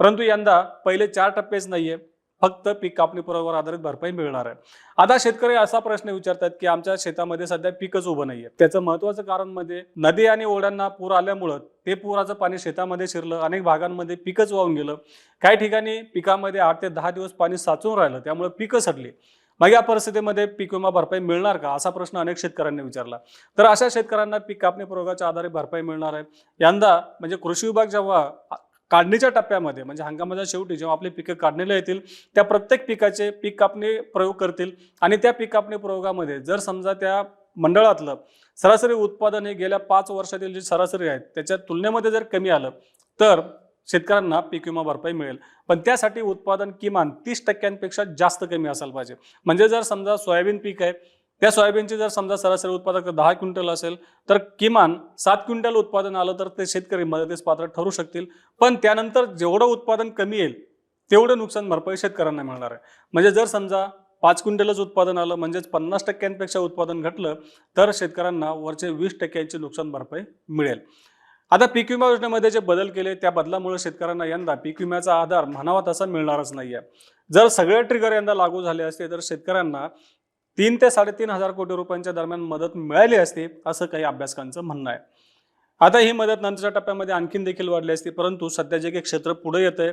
परंतु यंदा पहिले चार टप्पेच नाहीये. फक्त पीक कापणी पुरावर आधारित भरपाई मिळणार आहे. आता शेतकरी असा प्रश्न विचारतात की आमच्या शेतामध्ये सध्या पीकच उभं नाहीये. त्याचं महत्वाचं कारण म्हणजे नदी आणि ओढ्यांना पूर आल्यामुळं ते पुराचं पाणी शेतामध्ये शिरलं अनेक भागांमध्ये पिकच वाहून गेलं. काही ठिकाणी पिकामध्ये आठ ते दहा दिवस पाणी साचून राहिलं त्यामुळे पिकं सडली. मग या परिस्थितीमध्ये पीक विमा भरपाई मिळणार का? असा प्रश्न अनेक शेतकऱ्यांनी विचारला. तर अशा शेतकऱ्यांना पीक कापणी प्रयोगाच्या आधारे भरपाई मिळणार आहे. यंदा म्हणजे कृषी विभाग जेव्हा काढणीच्या टप्प्यामध्ये म्हणजे हंगामाच्या शेवटी जेव्हा आपले पिकं काढणीला येतील त्या प्रत्येक पिकाचे पीक कापणी प्रयोग करतील आणि त्या पीक कापणी प्रयोगामध्ये जर समजा त्या मंडळातलं सरासरी उत्पादन हे गेल्या पाच वर्षातील जी सरासरी आहे त्याच्या तुलनेमध्ये जर कमी आलं तर शेतकऱ्यांना पीक विमा भरपाई मिळेल. पण त्यासाठी उत्पादन किमान तीस टक्क्यांपेक्षा जास्त कमी असायला पाहिजे. म्हणजे जर समजा सोयाबीन पीक आहे त्या सोयाबीनची जर समजा सरासरी उत्पादक दहा क्विंटल असेल तर किमान सात क्विंटल उत्पादन आलं तर ते शेतकरी मदतीस पात्र ठरू शकतील. पण त्यानंतर जेवढं उत्पादन कमी येईल तेवढं नुकसान भरपाई शेतकऱ्यांना मिळणार आहे. म्हणजे जर समजा पाच क्विंटलच उत्पादन आलं म्हणजेच पन्नास टक्क्यांपेक्षा उत्पादन घटलं तर शेतकऱ्यांना वरचे वीस टक्क्यांची नुकसान भरपाई मिळेल. आता पीक विमा योजनेमध्ये जे बदल केले त्या बदलामुळे शेतकऱ्यांना यंदा पीक विम्याचा आधार म्हणावा तसा मिळणारच नाहीये. जर सगळे ट्रिगर यंदा लागू झाले असते तर शेतकऱ्यांना तीन ते साडेतीन हजार कोटी रुपयांच्या दरम्यान मदत मिळाली असती असं काही अभ्यासकांचं म्हणणं आहे. आता ही मदत नंतरच्या टप्प्यामध्ये आणखीन देखील वाढली असती परंतु सध्या जे काही क्षेत्र पुढे येतंय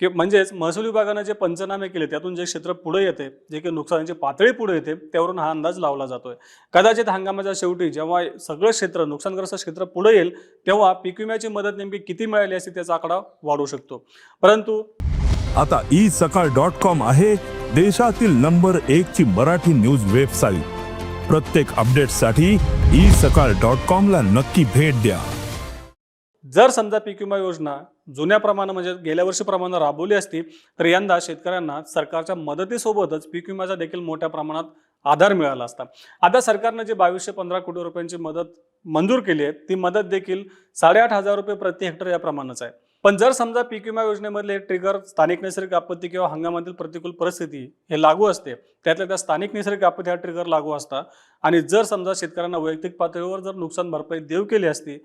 की म्हणजेच महसूल विभागानं जे पंचनामे केले त्यातून जे क्षेत्र पुढे येते जे काही नुकसानाची पातळी पुढे येते त्यावरून हा अंदाज लावला जातोय. कदाचित हंगामाच्या शेवटी जेव्हा सगळं क्षेत्र नुकसानग्रस्त क्षेत्र पुढे येईल तेव्हा पीक विम्याची मदत नेमकी किती मिळाली असती त्याचा आकडा वाढू शकतो. परंतु आता ई सकाळ डॉट कॉम आहे देशातील नंबर एक ची मराठी न्यूज वेबसाईट. प्रत्येक अपडेटसाठी ई सकाळ डॉट कॉम ला नक्की भेट द्या. जर समजा पीक विमा योजना जुन्या प्रमाणे म्हणजे गेल्या वर्षीप्रमाणे राबवली असती तर यंदा शेतकऱ्यांना सरकारच्या मदतीसोबतच पीक विम्याचा देखील मोठ्या प्रमाणात आधार मिळाला असता. आता सरकारनं जे बावीसशे पंधरा कोटी रुपयांची मदत मंजूर केली आहे ती मदत देखील साडेआठ हजार रुपये प्रति हेक्टर या प्रमाणाच आहे. पण जर समजा पीक विमा योजनेमधले ट्रिगर स्थानिक नैसर्गिक आपत्ती किंवा हंगामातील प्रतिकूल परिस्थिती हे लागू असते त्यातल्या त्या स्थानिक नैसर्गिक आपत्ती हा ट्रिगर लागू असता. आणि जर समजा शेतकऱ्यांना वैयक्तिक पातळीवर जर नुकसान भरपाई देऊ केली असती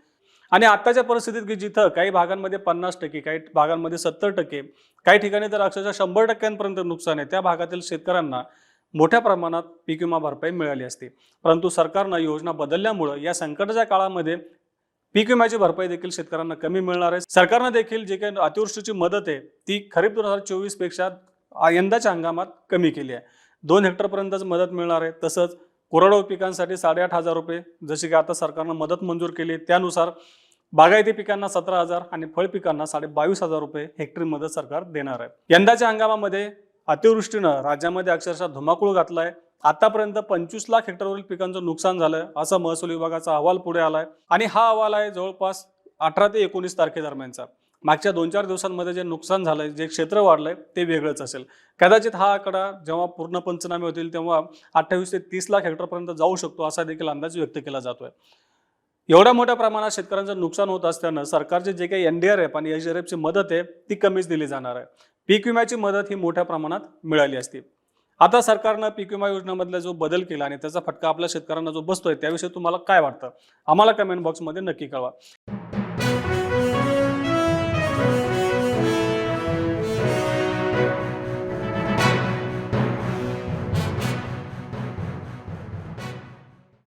आणि आताच्या परिस्थितीत की जिथं काही भागांमध्ये पन्नास टक्के काही भागांमध्ये सत्तर टक्के काही ठिकाणी तर अक्षरशः शंभर टक्क्यांपर्यंत नुकसान आहे त्या भागातील शेतकऱ्यांना मोठ्या प्रमाणात पीक विमा भरपाई मिळाली असते. परंतु सरकारनं योजना बदलल्यामुळं या संकटाच्या काळामध्ये पीक विम्याची भरपाई देखील शेतकऱ्यांना कमी मिळणार आहे. सरकारनं देखील जे काही अतिवृष्टीची मदत आहे ती खरीप दोन हजार चोवीसपेक्षा यंदाच्या हंगामात कमी केली आहे. दोन हेक्टरपर्यंतच मदत मिळणार आहे. तसंच कोरडवाहू पिकांसाठी साडेआठ हजार रुपये जशी की आता सरकारनं मदत मंजूर केली त्यानुसार बागायती पिकांना सतरा हजार आणि फळ पिकांना साडे बावीस हजार रुपये हेक्टरी मदत सरकार देणार आहे. यंदाच्या हंगामामध्ये अतिवृष्टीनं राज्यामध्ये अक्षरशः धुमाकूळ घातलाय. आतापर्यंत पंचवीस लाख हेक्टरवरील पिकांचं नुकसान झालंय असं महसूल विभागाचा अहवाल पुढे आलाय. आणि हा अहवाल आहे जवळपास अठरा ते एकोणीस तारखेदरम्यानचा. मागच्या दोन चार दिवसांमध्ये जे नुकसान झालंय जे क्षेत्र वाढलंय ते वेगळंच असेल. कदाचित हा आकडा जेव्हा पूर्ण पंचनामे होतील तेव्हा अठ्ठावीस ते तीस लाख हेक्टरपर्यंत जाऊ शकतो असा देखील अंदाज व्यक्त केला जातोय. एवढ्या मोठ्या प्रमाणात शेतकऱ्यांचं नुकसान होत असल्यानं सरकारचे जे काही एनडीआरएफ आणि एचडीआरएफची मदत आहे ती कमीच दिली जाणार आहे. पीक विम्याची मदत ही मोठ्या प्रमाणात मिळाली असती. आता सरकारनं पीक विमा योजनेमधला जो बदल केला आणि त्याचा फटका आपल्या शेतकऱ्यांना जो बसतोय त्याविषयी तुम्हाला काय वाटतं? आम्हाला कमेंट बॉक्समध्ये नक्की कळवा.